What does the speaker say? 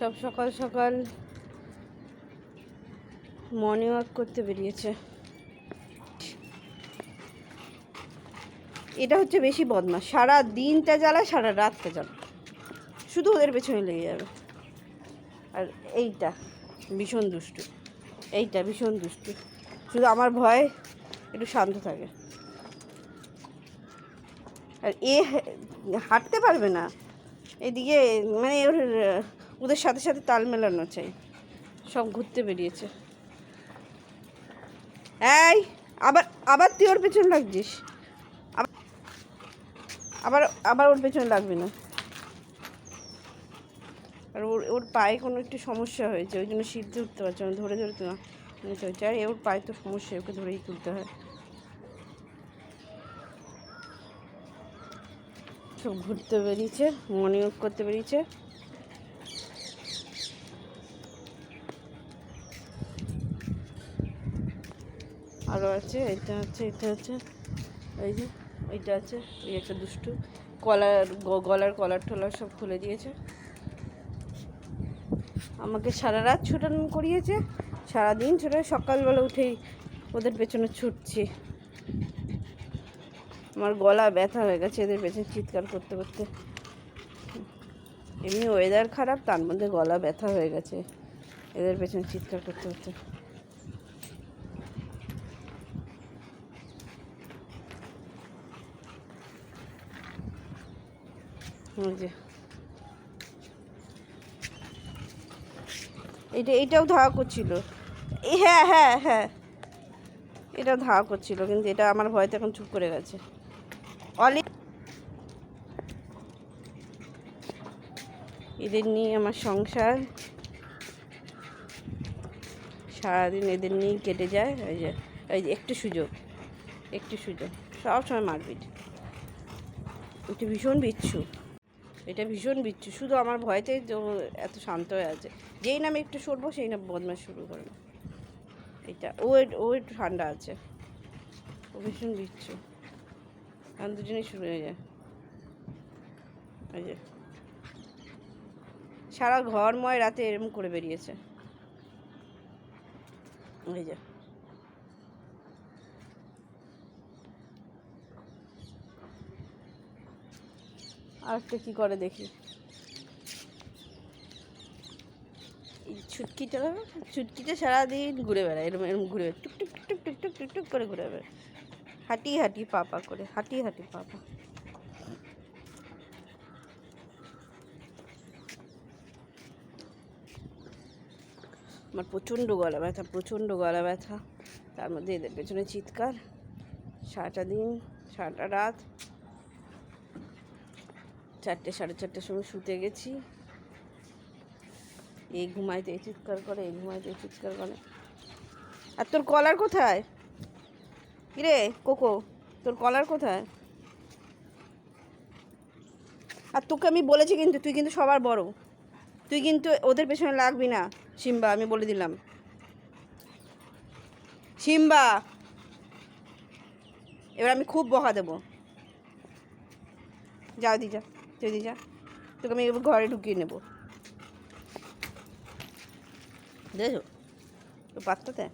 সব সকাল সকাল মর্নিং ওয়াক করতে বেরিয়েছে। এটা হচ্ছে বেশি বদমাস সারা দিনটা জ্বালায় সারা রাতটা জ্বালায় শুধু ওদের পেছনে লেগে যাবে। আর এইটা ভীষণ দুষ্টু। এইটা ভীষণ দুষ্টু। শুধু আমার ভয়, একটু শান্ত থাকে। আর এ হাঁটতে পারবে না। এদিকে মানে ওর ওদের সাথে সাথে তাল মেলানো চাই। সব ঘুরতে বেরিয়েছে। এই, আবার আবার তুই ওর পেছন লাগছিস। আবার- আবার ওর পেছনে লাগবে না। আর ওর ওর পায়ে কোনো একটু সমস্যা হয়েছে, ওই জন্য সিদ্ধ উঠতে পারছে না, ধরে ধরে তো নিতে হচ্ছে আর, ওর পায়ে তো সমস্যা, ওকে ধরেই তুলতে হয়। সব ঘুরতে বেরিয়েছে, মর্নিং ওয়াক করতে বেরিয়েছে। আরও আছে, এটা আছে এটা আছে, এই যে এইটা আছে, এই একটা দুষ্টু, কলার গলার কলার টলার সব খুলে দিয়েছে। আমাকে সারা রাত ছুটানো করিয়েছে, সারাদিন ছুটে সকালবেলা উঠেই ওদের পেছনে ছুটছি। আমার গলা ব্যথা হয়ে গেছে, এদের পেছনে চিৎকার করতে করতে। এমনি ওয়েদার খারাপ, তার মধ্যে গলা ব্যথা হয়ে গেছে, এদের পেছনে চিৎকার করতে করতে। এইটা এইটাও ধাওয়া করছিল। এই হ্যাঁ হ্যাঁ হ্যাঁ। এটাও ধাওয়া করছিল, কিন্তু এটা আমার ভয়তে এখন চুপ করে গেছে। অলি এদের নিয়ে আমার সংসার। সারাদিন এদের নিয়েই কেটে যায় ওই যে ওই যে, একটু সুযোগ একটু সুযোগ। সবসময় মারপিট। একটু ভীষণ বিচ্ছু। এটা ভীষণ বিচ্ছু, শুধু আমার ভয়তে এত শান্ত হয়ে আছে। যেই নামে একটু সরবো সেই না বদমাস শুরু করে এটা, ও ও একটু ঠান্ডা আছে। ও ভীষণ বিচ্ছু। আর দুজনেই শুরু হয়ে যায়। এই যে। সারা ঘরময় রাতে এরম করে বেরিয়েছে। এই যে। আর একটা কী করে দেখি? ছুটকিটা ছুটকিটা সারাদিন ঘুরে বেড়ায়, এরম এরম ঘুরে টুক টুক টুক টুক টুক টুক টুক করে ঘুরে বেড়ায়। হাঁটি হাঁটি পাপা করে, হাঁটি হাঁটি পাপা আমার প্রচণ্ড গলা ব্যথা, প্রচণ্ড গলা ব্যথা। তার মধ্যে এদের পেছনে চিৎকার। সারাটা দিন, সারাটা রাত। চারটে, সাড়ে চারটের সময় শুতে গেছি। এই ঘুমাইতে এই চিৎকার করে, এই ঘুমাইতে এই চিৎকার করে। আর তোর কলার কোথায়? কিরে, কোকো, তোর কলার কোথায়? আর তোকে আমি বলেছি কিন্তু, তুই কিন্তু সবার বড়। তুই কিন্তু ওদের পেছনে লাগবি না। সিম্বা, আমি বলে দিলাম। সিম্বা! এবার আমি খুব বহা দেবো। যাও, দি, যা। তুই দি যা তোকে আমি এবার ঘরে ঢুকিয়ে নেব। দেখো তো পাত্তাতে